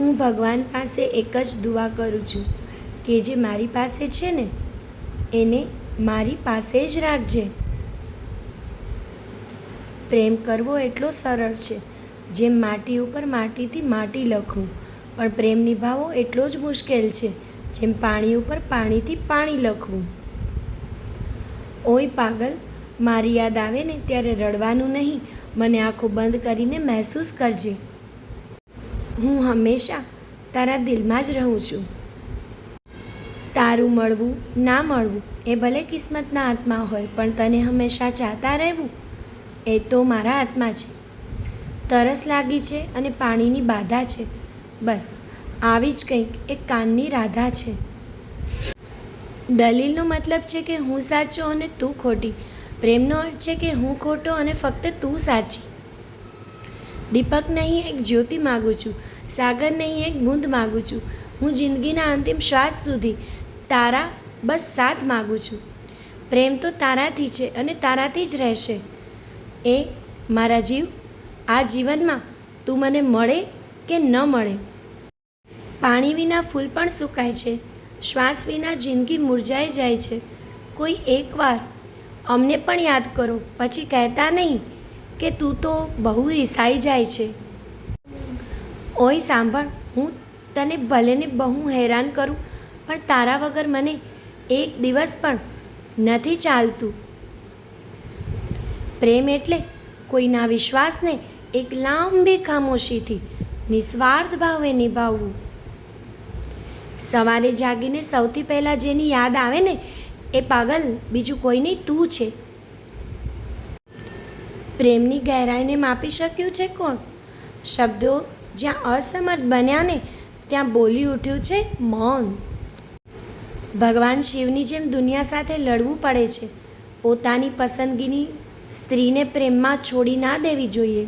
હું ભગવાન પાસે એક જ દુઆ કરું છું કે જે મારી પાસે છે ને, એને મારી પાસે જ રાખજે. પ્રેમ કરવો એટલો સરળ છે, જેમ માટી ઉપર માટીથી માટી લખવું પણ પ્રેમ નિભાવવો એટલો જ મુશ્કેલ છે, જેમ પાણી ઉપર પાણીથી પાણી લખવું. ઓય પાગલ, મારી યાદ આવે ને ત્યારે રડવાનું નહીં, મને આંખો બંધ કરીને મહેસૂસ કરજે. હું હંમેશા તારા દિલમાં જ રહું છું. તારું મળવું, ના મળવું એ ભલે કિસ્મતના હાથમાં હોય, પણ તને હંમેશા ચાહતા રહેવું? એ તો મારા હાથમાં છે. તરસ લાગી છે અને પાણીની બાધા છે. બસ, આવી જ કંઈક એક કાનની રાધા છે. દલીલનો મતલબ છે કે હું સાચો અને તું ખોટી. પ્રેમનો અર્થ છે કે હું ખોટો અને ફક્ત તું સાચી. દીપક નહીં, એક જ્યોતિ માગું છું. સાગર નહીં એક બૂંદ માગું છું. હું જિંદગીના અંતિમ શ્વાસ સુધી તારા બસ સાથ માગું છું. પ્રેમ તો તારાથી છે અને તારાથી જ રહેશે. એ મારા જીવ, આ જીવનમાં તું મને મળે કે ન મળે? પાણી વિના ફૂલ પણ સુકાય છે. શ્વાસ વિના જિંદગી મુરઝાઈ જાય છે. કોઈ એકવાર અમને પણ યાદ કરો. પછી કહેતા નહીં કે તું તો બહુ રિસાઈ જાય છે. ઓય સાંભળ, હું તને ભલેને બહુ હેરાન કરું, પણ તારા વગર મને એક દિવસ પણ નથી ચાલતું. પ્રેમ એટલે કોઈના વિશ્વાસને એક લાંબી ખામોશીથી નિસ્વાર્થ ભાવે નિભાવવું. સવારે જાગીને સૌથી પહેલાં જેની યાદ આવે ને, એ પાગલ, બીજું કોઈ નહીં, તું છે. પ્રેમની ગહેરાઈને માપી શક્યું છે કોણ? શબ્દો જ્યાં અસમર્થ બન્યા ને, ત્યાં બોલી ઉઠ્યું છે, મૌન. ભગવાન શિવની જેમ દુનિયા સાથે લડવું પડે છે. પોતાની પસંદગીની સ્ત્રીને પ્રેમમાં છોડી ના દેવી જોઈએ.